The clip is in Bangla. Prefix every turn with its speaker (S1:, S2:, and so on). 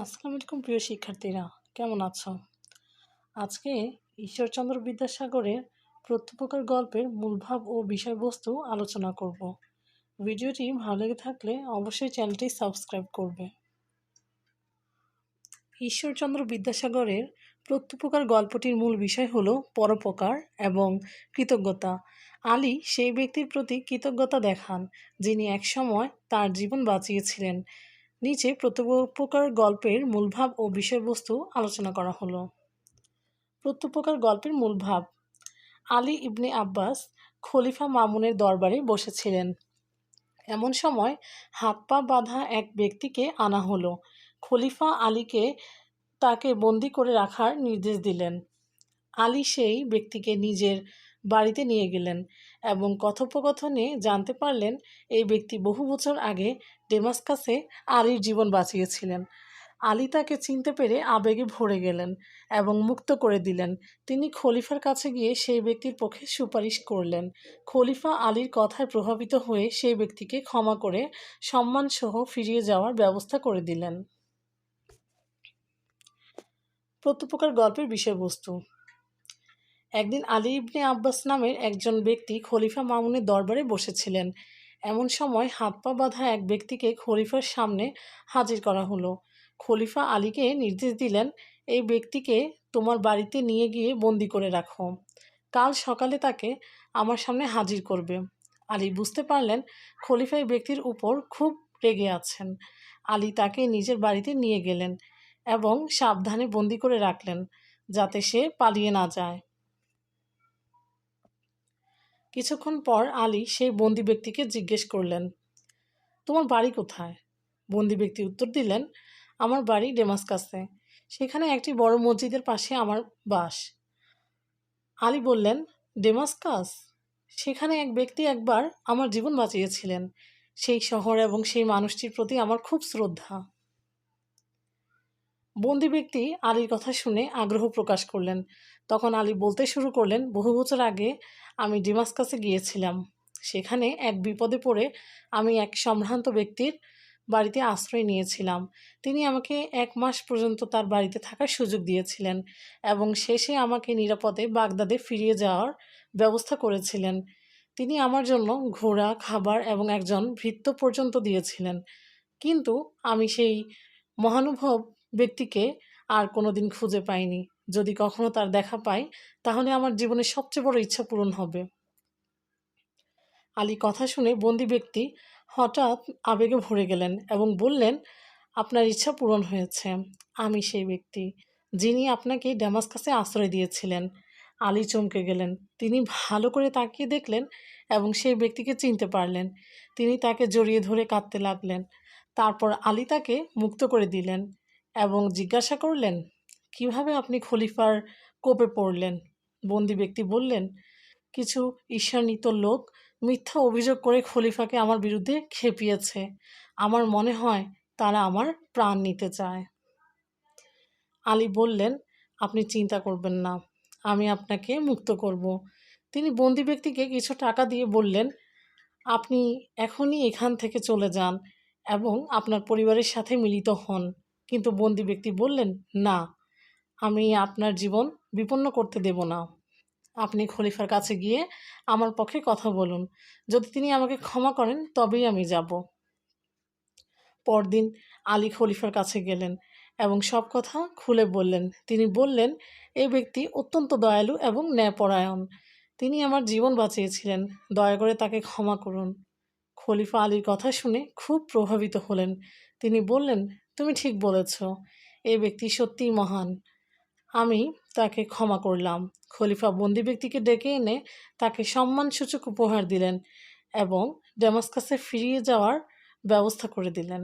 S1: আসসালামু আলাইকুম প্রিয় শিক্ষার্থীরা, কেমন আছো? আজকে ঈশ্বরচন্দ্র বিদ্যাসাগরের প্রত্যুপকার গল্পের মূলভাব ও বিষয়বস্তু আলোচনা করব। ভিডিওটি ভালো লেগে থাকলে অবশ্যই চ্যানেলটি সাবস্ক্রাইব করবে। ঈশ্বরচন্দ্র বিদ্যাসাগরের প্রত্যুপকার গল্পটির মূল বিষয় হলো পরোপকার এবং কৃতজ্ঞতা। আলী সেই ব্যক্তির প্রতি কৃতজ্ঞতা দেখান যিনি একসময় তার জীবন বাঁচিয়েছিলেন। নিচে প্রত্যুপকার গল্পের মূলভাব ও বিষয়বস্তু আলোচনা করা হলো। প্রত্যুপকার গল্পের মূলভাব। আলী ইবনে আব্বাস খলিফা মামুনের দরবারে বসেছিলেন। এমন সময় হাত পা বাঁধা এক ব্যক্তিকে আনা হলো। খলিফা আলীকে তাকে বন্দি করে রাখার নির্দেশ দিলেন। আলী সেই ব্যক্তিকে নিজের বাড়িতে নিয়ে গেলেন এবং কথোপকথনে জানতে পারলেন এই ব্যক্তি বহু বছর আগে ডেমাস্কাসে আলীর জীবন বাঁচিয়েছিলেন। আলী তাকে চিনতে পেরে আবেগে ভরে গেলেন এবং মুক্ত করে দিলেন। তিনি খলিফার কাছে গিয়ে সেই ব্যক্তির পক্ষে সুপারিশ করলেন। খলিফা আলীর কথায় প্রভাবিত হয়ে সেই ব্যক্তিকে ক্ষমা করে সম্মানসহ ফিরিয়ে যাওয়ার ব্যবস্থা করে দিলেন। প্রত্যুপকার গল্পের বিষয়বস্তু একদিন আলী ইবনে আব্বাস নামের একজন ব্যক্তি খলিফা মামুনের দরবারে বসেছিলেন। এমন সময় হাত পা বাঁধা এক ব্যক্তিকে খলিফার সামনে হাজির করা হলো। খলিফা আলীকে নির্দেশ দিলেন, এই ব্যক্তিকে তোমার বাড়িতে নিয়ে গিয়ে বন্দি করে রাখো। কাল সকালে তাকে আমার সামনে হাজির করবে। আলী বুঝতে পারলেন খলিফা এই ব্যক্তির উপর খুব রেগে আছেন। আলী তাকে নিজের বাড়িতে নিয়ে গেলেন এবং সাবধানে বন্দি করে রাখলেন, যাতে সে পালিয়ে না যায়। কিছুক্ষণ পর আলী সেই বন্দি ব্যক্তিকে জিজ্ঞেস করলেন, তোমার বাড়ি কোথায়? বন্দি ব্যক্তি উত্তর দিলেন, আমার বাড়ি ডেমাসকাসে। সেখানে একটি বড় মসজিদের পাশে আমার বাস। আলী বললেন, ডেমাসকাস? সেখানে এক ব্যক্তি একবার আমার জীবন বাঁচিয়েছিলেন। সেই শহর এবং সেই মানুষটির প্রতি আমার খুব শ্রদ্ধা। বন্দি ব্যক্তি আলীর কথা শুনে আগ্রহ প্রকাশ করলেন। তখন আলী বলতে শুরু করলেন, বহু বছর আগে আমি ডিমাসকাসে গিয়েছিলাম। সেখানে এক বিপদে পড়ে আমি এক সম্ভ্রান্ত ব্যক্তির বাড়িতে আশ্রয় নিয়েছিলাম। তিনি আমাকে এক মাস পর্যন্ত তার বাড়িতে থাকার সুযোগ দিয়েছিলেন এবং শেষে আমাকে নিরাপদে বাগদাদে ফিরিয়ে যাওয়ার ব্যবস্থা করেছিলেন। তিনি আমার জন্য ঘোড়া, খাবার এবং একজন ভৃত্য পর্যন্ত দিয়েছিলেন। কিন্তু আমি সেই মহানুভব ব্যক্তিকে আর কোনো দিন খুঁজে পাইনি। যদি কখনো তার দেখা পাই, তাহলে আমার জীবনের সবচেয়ে বড় ইচ্ছা পূরণ হবে। আলী কথা শুনে বন্দি ব্যক্তি হঠাৎ আবেগে ভরে গেলেন এবং বললেন, আপনার ইচ্ছা পূরণ হয়েছে। আমি সেই ব্যক্তি যিনি আপনাকে ড্যামাসকাসে আশ্রয় দিয়েছিলেন। আলী চমকে গেলেন। তিনি ভালো করে তাকিয়ে দেখলেন এবং সেই ব্যক্তিকে চিনতে পারলেন। তিনি তাকে জড়িয়ে ধরে কাঁদতে লাগলেন। তারপর আলী তাকে মুক্ত করে দিলেন। এবং জিজ্ঞাসা করলেন, কীভাবে আপনি খলিফার কোপে পড়লেন? বন্দি ব্যক্তি বললেন, কিছু ঈর্ষান্বিত লোক মিথ্যা অভিযোগ করে খলিফাকে আমার বিরুদ্ধে খেপিয়েছে। আমার মনে হয় তারা আমার প্রাণ নিতে চায়। আলী বললেন, আপনি চিন্তা করবেন না, আমি আপনাকে মুক্ত করব। তিনি বন্দি ব্যক্তিকে কিছু টাকা দিয়ে বললেন, আপনি এখনই এখান থেকে চলে যান এবং আপনার পরিবারের সাথে মিলিত হন। কিন্তু বন্দি ব্যক্তি বললেন, না, আমি আপনার জীবন বিপন্ন করতে দেব না। আপনি খলিফার কাছে গিয়ে আমার পক্ষে কথা বলুন। যদি তিনি আমাকে ক্ষমা করেন, তবেই আমি যাব। পরদিন আলী খলিফার কাছে গেলেন এবং সব কথা খুলে বললেন। তিনি বললেন এই ব্যক্তি অত্যন্ত দয়ালু এবং ন্যায়পরায়ণ। তিনি আমার জীবন বাঁচিয়েছিলেন। দয়া করে তাকে ক্ষমা করুন। খলিফা আলীর কথা শুনে খুব প্রভাবিত হলেন। তিনি বললেন তুমি ঠিক বলেছ, এই ব্যক্তি সত্যিই মহান। আমি তাকে ক্ষমা করলাম। খলিফা বন্দি ব্যক্তিকে ডেকে এনে তাকে সম্মানসূচক উপহার দিলেন এবং ডেমাসকাসে ফিরিয়ে যাওয়ার ব্যবস্থা করে দিলেন।